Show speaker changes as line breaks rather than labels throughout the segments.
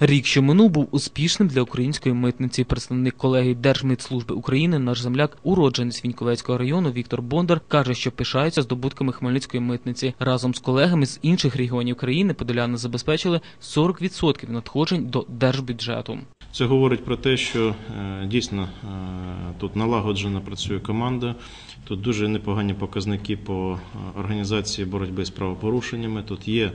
Рік, що минув, був успішним для української митниці. Представник колегії Держмитслужби України, наш земляк, уродженець Віньковецького району Віктор Бондар, каже, що пишається здобутками Хмельницької митниці. Разом з колегами з інших регіонів країни подоляни забезпечили 40% надходжень до держбюджету.
Це говорить про те, що е, дійсно е, тут налагоджено працює команда. Тут дуже непогані показники по е, організації боротьби з правопорушеннями. Тут є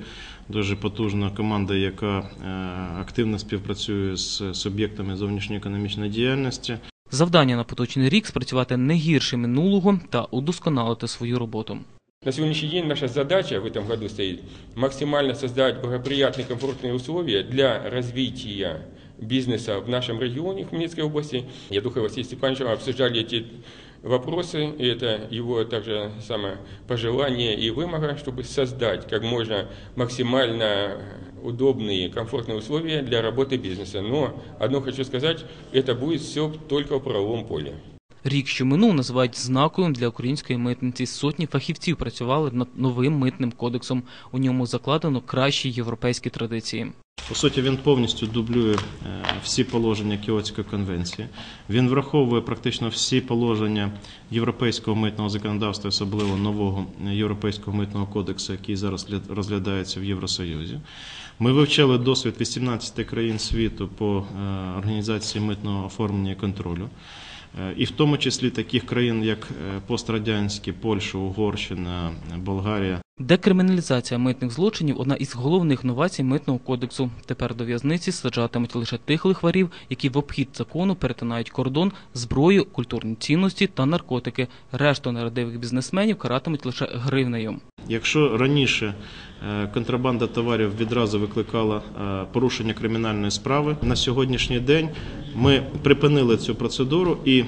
дуже потужна команда, яка е, активно співпрацює з суб'єктами зовнішньоекономічної діяльності.
Завдання на поточний рік спрацювати не гірше минулого та удосконалити свою роботу.
На сегодняшний день наша задача в этом году стоит максимально создать благоприятные комфортные условия для развития бизнеса в нашем регионе Хмельницкой области. Я Духов Василий Степанович обсуждали эти вопросы, и это его также самое пожелание и вымога, чтобы создать как можно максимально удобные, комфортные условия для работы бизнеса. Но одно хочу сказать, это будет все только в правовом поле.
Рік, що минув, називають знаковим для української митниці. Сотні фахівців працювали над новим митним кодексом. У ньому закладено кращі європейські традиції.
По суті, він повністю дублює е, всі положення Кіотської конвенції. Він враховує практично всі положення європейського митного законодавства, особливо нового європейського митного кодексу, який зараз розглядається в Євросоюзі. Ми вивчали досвід 18 країн світу по е, організації митного оформлення і контролю. Е, І в тому числі таких країн, як пострадянські, Польща, Угорщина, Болгарія.
Декриміналізація митних злочинів одна із головних новацій митного кодексу. Тепер до в'язниці саджатимуть лише тих лихварів, які в обхід закону перетинають кордон, зброю, культурні цінності та наркотики. Решту нерадивих бізнесменів каратимуть лише гривнею.
Якщо раніше е, контрабанда товарів відразу викликала е, порушення кримінальної справи, на сьогоднішній день ми припинили цю процедуру, і е,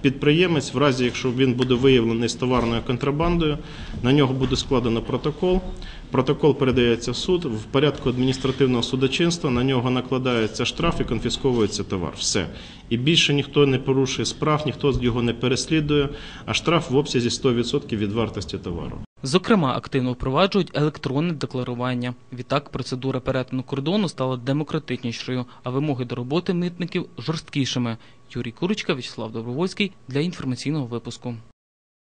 підприємець, в разі якщо він буде виявлений з товарною контрабандою, на нього буде складено протокол. Протокол передається в суд в порядку адміністративного судочинства. На нього накладається штраф і конфісковується товар. Все і більше ніхто не порушує справ, ніхто його не переслідує. А штраф в обсязі 100% від вартості товару.
Зокрема, активно впроваджують електронне декларування. Відтак, процедура перетину кордону стала демократичнішою, а вимоги до роботи митників жорсткішими. Юрій Курочка, Вячеслав Добровольський для інформаційного випуску.